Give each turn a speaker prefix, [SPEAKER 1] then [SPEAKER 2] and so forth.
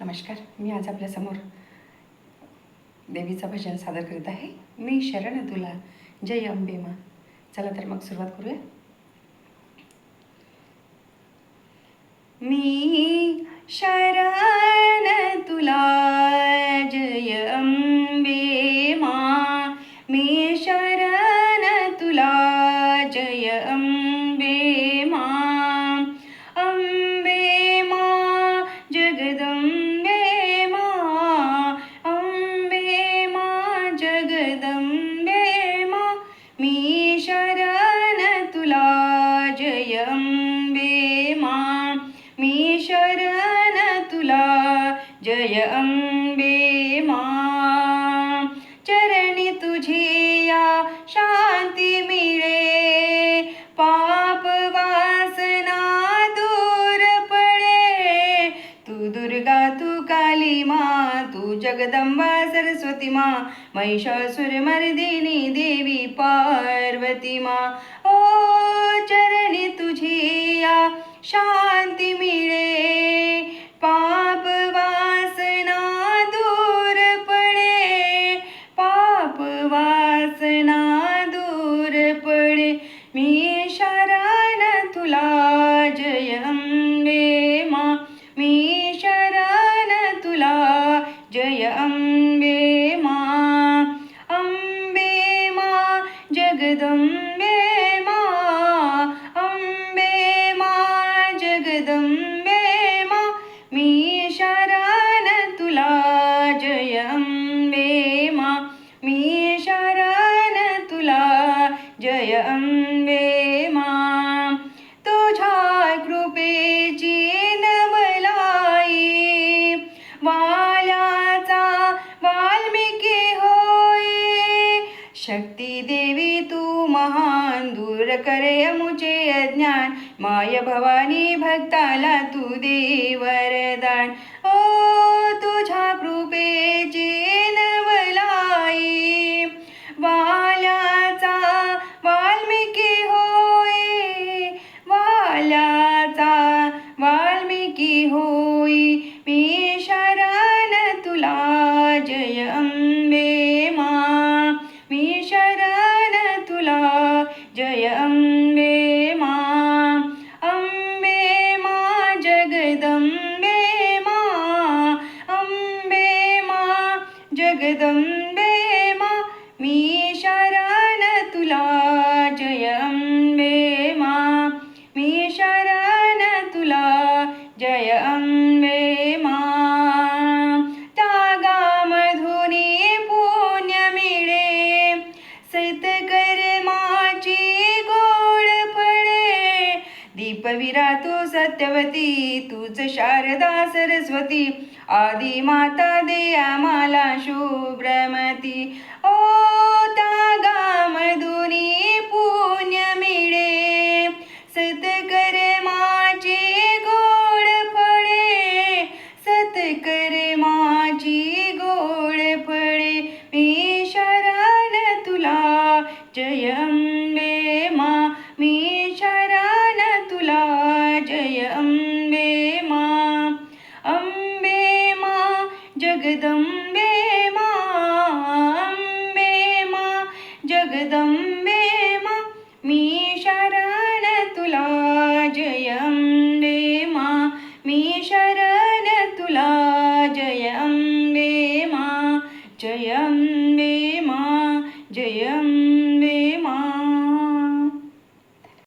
[SPEAKER 1] नमस्कार मी आज आपल्यासमोर देवीचं भजन सादर करीत आहे. मी शरण तुला जय अंबेमा चला तर मग सुरुवात करूया. मी शरण तुला जय अंबेमा मी शरण तुला जय अंबे जगदम्बा सरस्वती मा महिषासुर मर्दिनी देवी पार्वती मा। ओ चरणी तुझी या शा शक्ती देवी तू महान दूर करे अमुचे अज्ञान. माय भवानी भक्ताला तू देव शरण तुला जय अंबे मा। अंबे मा जगदंबे मा। अंबे मा दीपविरा तू सत्यवती तूच शारदा सरस्वती आदि माता दे आम्हाला शुभ्रमती. ओ तागा मधुनी जगदम्बे मा अंबे मा जगदम्बे मा मी शरण तुला जय मा मी शरण तुला जय मा जय